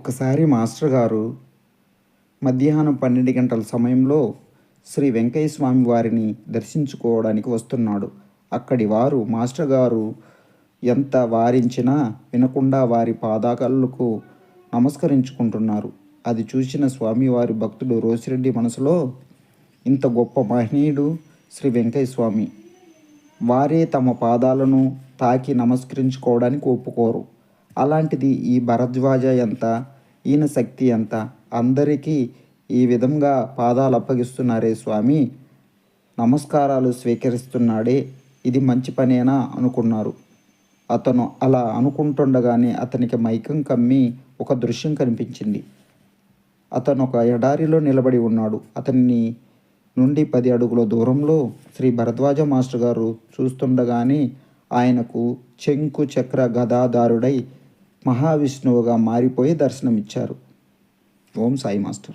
ఒకసారి మాస్టర్ గారు మధ్యాహ్నం పన్నెండు గంటల సమయంలో శ్రీ వెంకయ్య స్వామి వారిని దర్శించుకోవడానికి వస్తున్నాడు. అక్కడి వారు మాస్టర్ గారు ఎంత వారించినా వినకుండా వారి పాదాకళ్ళకు నమస్కరించుకుంటున్నారు. అది చూసిన స్వామివారి భక్తుడు రోసిరెడ్డి మనసులో ఇంత గొప్ప మహనీయుడు శ్రీ వెంకయ్య స్వామి వారే తమ పాదాలను తాకి నమస్కరించుకోవడానికి ఒప్పుకోరు. అలాంటిది ఈ భరద్వాజ ఎంత ఈయన శక్తి ఎంత అందరికీ ఈ విధంగా పాదాలు అప్పగిస్తున్నారే స్వామి. నమస్కారాలు స్వీకరిస్తున్నాడే ఇది మంచి పనేనా అనుకున్నారు. అతను అలా అనుకుంటుండగానే అతనికి మైకం కమ్మి ఒక దృశ్యం కనిపించింది. అతను ఒక ఎడారిలో నిలబడి ఉన్నాడు. అతన్ని నుండి పది అడుగుల దూరంలో శ్రీ భరద్వాజ మాస్టర్ గారు చూస్తుండగానే ఆయనకు చెంకు చక్ర గదాదారుడై మహావిష్ణువుగా మారిపోయి దర్శనమిచ్చారు. ఓం సాయి మాస్టర్.